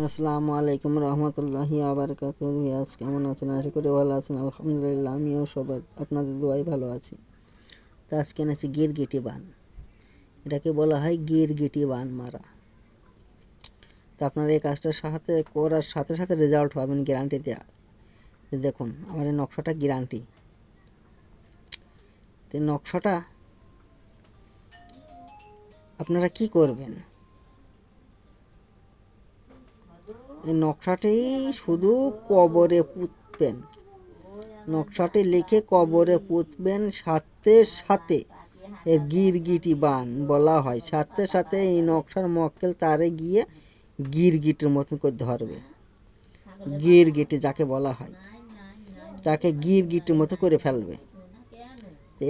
আসসালামু আলাইকুম রহমতুল্লাহি আবরকাত রিয়াজ কেমন আছেন? আশা করি ভালো আছেন। আলহামদুলিল্লাহ, আমিও সবাই আপনাদের দোয়াই ভালো আছি। তা আজকে এনেছি গিরগিটি বান। এটাকে বলা হয় গিরগিটি বান মারা। তা আপনারা এই কাজটার সাথে করার সাথে সাথে রেজাল্ট পাবেন গ্যারান্টি দেওয়া দেখুন, আমার এই নকশাটা গ্যারান্টি তো নকশাটা আপনারা কি করবেন এই নকশাটি শুধু কবরে পুঁতবেন। নকশাটি লিখে কবরে পুঁতবেন সাথে সাথে এর গিরগিটি বান বলা হয়। সাথে সাথে এই নকশার মক্কেল তারে গিয়ে গিরগিটির মতন করে ধরবে। গিরগিটি যাকে বলা হয়, তাকে গিরগিটির মতো করে ফেলবে।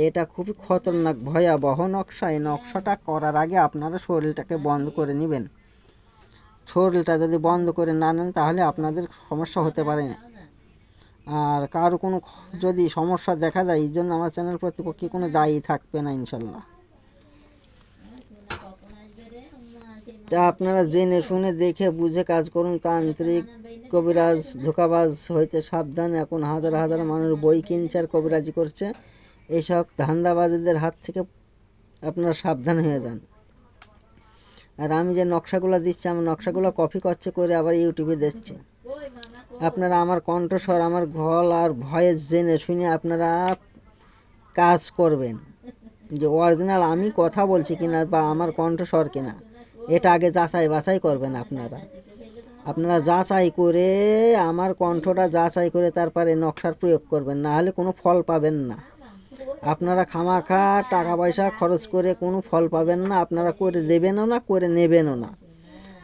এটা খুবই খতরনাক, ভয়াবহ নকশা। এই নকশাটা করার আগে আপনারা শরীরটাকে বন্ধ করে নেবেন। শরীরটা যদি বন্ধ করে না নেন, তাহলে আপনাদের সমস্যা হতে পারে না। আর কারও কোনো যদি সমস্যা দেখা যায় এই জন্য আমার চ্যানেল প্রতিপক্ষে কোনো দায়ী থাকবে না, ইনশাল্লাহ। তা আপনারা জেনে শুনে দেখে বুঝে কাজ করুন, তান্ত্রিক কবিরাজ, ধোকাবাজ হইতে সাবধান। এখন হাজার হাজার মানুষ বই কিনছে আর কবিরাজি করছে। এইসব ধান্দাবাজীদের হাত থেকে আপনারা সাবধান হয়ে যান। আর আমি যে নকশাগুলো দিচ্ছি, আমার নকশাগুলো কপি করছে করে আবার ইউটিউবে দিচ্ছে আপনারা আমার কণ্ঠস্বর, আমার গল আর ভয়েস জেনে শুনে আপনারা কাজ করবেন। যে অরিজিনাল আমি কথা বলছি কিনা বা আমার কণ্ঠস্বর কিনা, এটা আগে যাচাই বাছাই করবেন আপনারা। আপনারা যাচাই করে, আমার কণ্ঠটা যাচাই করে তারপরে নকশার প্রয়োগ করবেন না হলে কোনো ফল পাবেন না। আপনারা খামাখা টাকা পয়সা খরচ করে কোনো ফল পাবেন না, আপনারা করে দেবেনও না, করে নেবেনও না।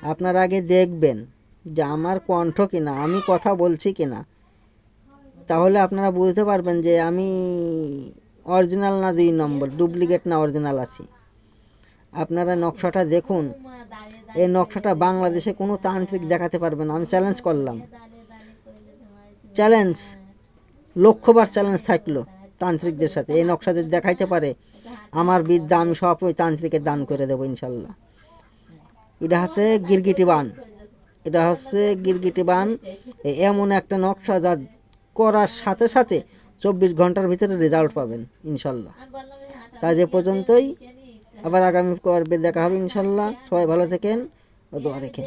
আপনারা আগে দেখবেন যে আমার কণ্ঠ কিনা, আমি কথা বলছি কিনা। তাহলে আপনারা বুঝতে পারবেন যে আমি অরিজিনাল না দুই নম্বর, ডুপ্লিকেট না অরিজিনাল আছি। আপনারা নকশাটা দেখুন। এই নকশাটা বাংলাদেশে কোনো তান্ত্রিক দেখাতে পারবে না, আমি চ্যালেঞ্জ করলাম। চ্যালেঞ্জ লক্ষ্যবার চ্যালেঞ্জ থাকল। তান্ত্রিকদের সাথে। এই নকশা যদি দেখাইতে পারে, আমার বিদ্যা আমি সব ওই তান্ত্রিকের দান করে দেবো ইনশাল্লাহ। এটা হচ্ছে গিরগিটি বান। এটা হচ্ছে গিরগিটি বান। এমন একটা নকশা যা করার সাথে সাথে চব্বিশ ঘণ্টার ভিতরে রেজাল্ট পাবেন ইনশাল্লাহ। তা যে পর্যন্তই, আবার আগামী পর্বে দেখা হবে ইনশাল্লাহ। সবাই ভালো থাকেন, ও দোয়া রেখেন।